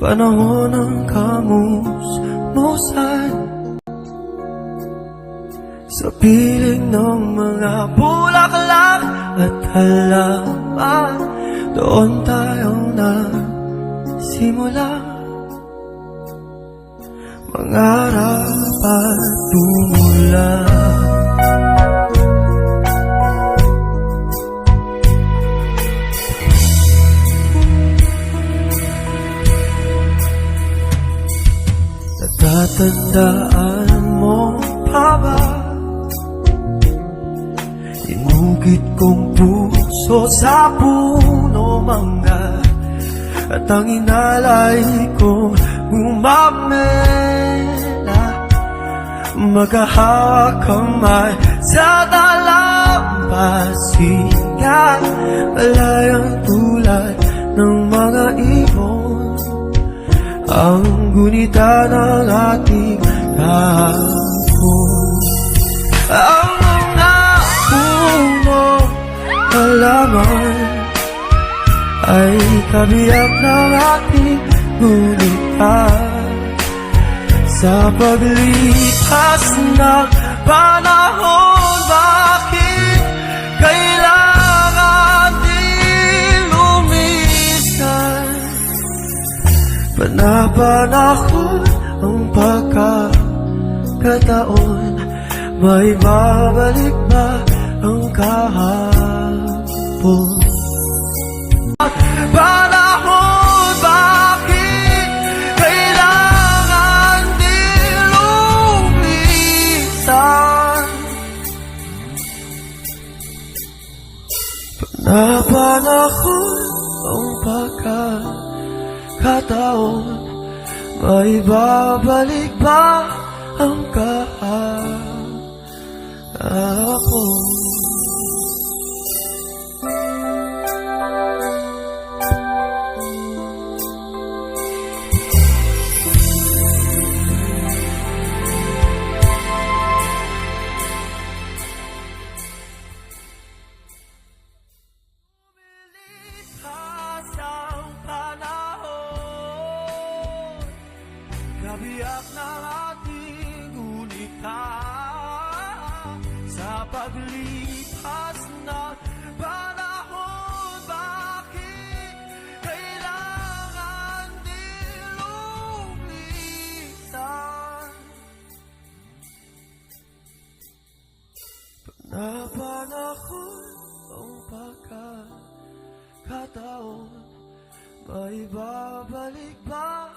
Panahon ng kamusmusan Sa piling ng mga bulaklak at halaman Doon tayo nagsimula. Mangarap at tumula Natatandaan mo pa ba? Inugit kong puso sa puno mangga At ang inalay ko gumamela Magkahawak kamay sa dalampasigan Malayang tulad ng mga ibon ang gunita ng ating kahapon Ang mga puno halaman Ay kabiyak ng ating gunita. Sa paglipas ng panahon Panapanahon ang pagkakataon May babalik ba ang kahapon? Panahon, bakit kailangan din lumisan? Panapanahon ang pagkakataon May babalik ba ang kahapon? Kabiyak ng ating gunita Sa paglipas ng panahon. Bakit kailangan din lumisan Panapanahon ang pagkakataon May babalik ba